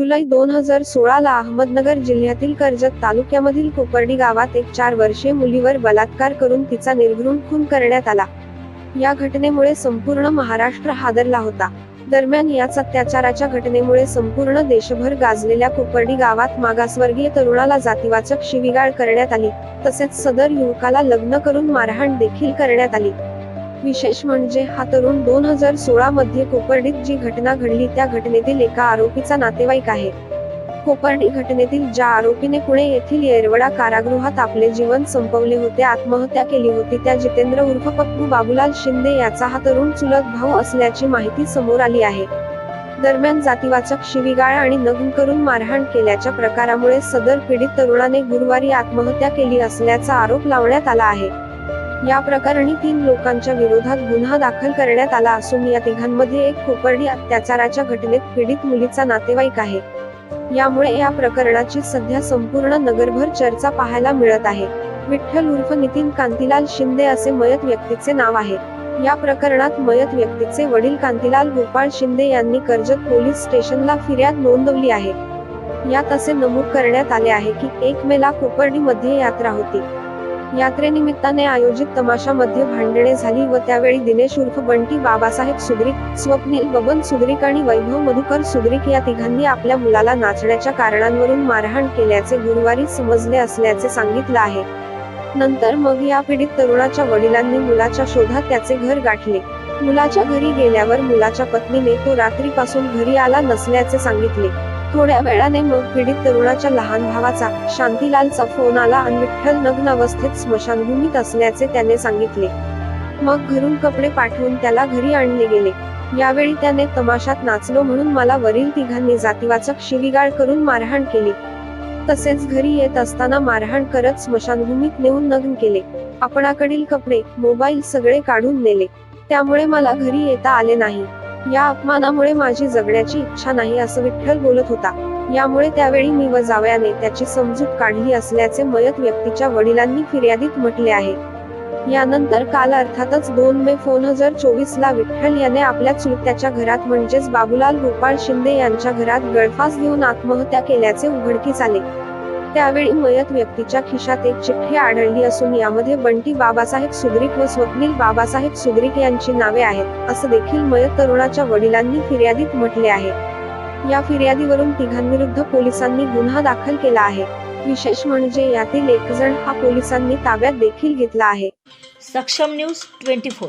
जुलै दोन हजार सोळाला अहमदनगर जिल्ह्यातील कर्जत तालुक्यामधील कोपर्डी गावात एक चार वर्षीय मुलीवर बलात्कार करून तिचा निर्घृण खून करण्यात आला. या घटनेमुळे संपूर्ण महाराष्ट्र हादरला होता. दरम्यान याच अत्याचाराच्या घटनेमुळे संपूर्ण देशभर गाजलेल्या कोपर्डी गावात मागासवर्गीय तरुणाला जातीवाचक शिवीगाळ करण्यात आली. तसेच सदर युवकाला लग्न करून मारहाण देखील करण्यात आली. विशेष म्हणजे हा तरुण दोन हजार सोळा मध्ये कोपर्डीत जी घटना घडली त्या घटनेतील एका आरोपीचा नातेवाईक आहे. कोपर्डी घटनेतील ज्या आरोपीने पुणे येथील येरवडा कारागृहात आपले जीवन संपवले होते आत्महत्या केली होती त्या जितेंद्र उर्फ पप्पू बाबूलाल शिंदे याचा हा तरुण चुलत भाऊ असल्याची माहिती समोर आली आहे. दरम्यान जातीवाचक शिवीगाळ आणि नग्न करून मारहाण केल्याच्या प्रकारामुळे सदर पीडित तरुणाने गुरुवारी आत्महत्या केली असल्याचा आरोप लावण्यात आला आहे. या प्रकरणी तीन लोकांच्या विरोधात गुन्हा दाखल करण्यात आला असून या तिघांमध्ये एक कोपर्डी अत्याचाराच्या घटनेत पीडित मुलीचा नातेवाईक आहे. यामुळे या प्रकरणाची सध्या संपूर्ण नगरभर चर्चा पाहायला मिळत आहे. विठ्ठल उर्फ नितीन कांतीलाल शिंदे असे मयत व्यक्तीचे नाव आहे. या प्रकरणात मयत व्यक्तीचे वडील कांतीलाल गोपाळ शिंदे यांनी कर्जत पोलीस स्टेशनला फिर्याद नोंदवली आहे. यात असे नमूद करण्यात आले आहे की एक मेला कोपर्डीमध्ये यात्रा होती. यात्रेनिमित्ताने आयोजित तमाशामध्ये भांडणे झाली व त्यावेळी दिनेश उर्फ बंटी बाबासाहेब सुद्रिक स्वप्नील बबन सुद्रिक आणि वैभव मधुकर सुद्रिक या तिघांनी आपल्या मुलाला नाचण्याच्या कारणांवरून मारहाण केल्याचे गुरुवारी समजले असल्याचे सांगितलं आहे. नंतर मग या पीडित तरुणाच्या वडिलांनी मुलाच्या शोधात त्याचे घर गाठले. मुलाच्या घरी गेल्यावर मुलाच्या पत्नीने तो रात्रीपासून घरी आला नसल्याचे सांगितले. थोड्या वेळाने मग पीडित तरुणाच्या लहान भावाचा शांतीलालचा फोन आला आणि विठ्ठल नग्न अवस्थेत स्मशानभूमीत असल्याचे त्याने सांगितले. मग घरून कपडे पाठवून त्याला घरी आणले गेले. यावेळी त्याने तमाशात नाचलो म्हणून मला वरील तिघांनी जातीवाचक शिवीगाळ करून मारहाण केली. तसेच घरी येत असताना मारहाण करत स्मशानभूमीत नेऊन नग्न केले. आपणाकडील कपडे मोबाईल सगळे काढून नेले. त्यामुळे मला घरी येता आले नाही. या अपमानामुळे माझी जगण्याची इच्छा नाही असं विठ्ठल बोलत होता. यामुळे त्यावेळी मी व जावयाने त्याची समजूत काढली असल्याचे मयत व्यक्तीच्या वडिलांनी फिर्यादीत म्हटले आहे. यानंतर काल अर्थातच दोन मे दोन हजार चोवीस ला विठ्ठल याने आपल्या चुलत्याच्या घरात म्हणजेच बाबूलाल गोपाळ शिंदे यांच्या घरात गळफास घेऊन आत्महत्या केल्याचे उघडकीस आले. त्यावेळी मयत व्यक्तीच्या खिशात एक चिठ्ठी आढळली असून यामध्ये बंटी बाबासाहेब सुद्रिक व स्वप्नील बाबासाहेब सुद्रिक यांची नावे आहेत असं देखील मयत तरुणाच्या वडिलांनी फिर्यादीत म्हटले आहे. या फिर्यादीवरून तिघांविरुद्ध पोलिसांनी गुन्हा दाखल केला आहे. विशेष म्हणजे यातील एक जण हा पोलिसांनी ताब्यात देखील घेतला आहे. सक्षम न्यूज ट्वेंटी फोर.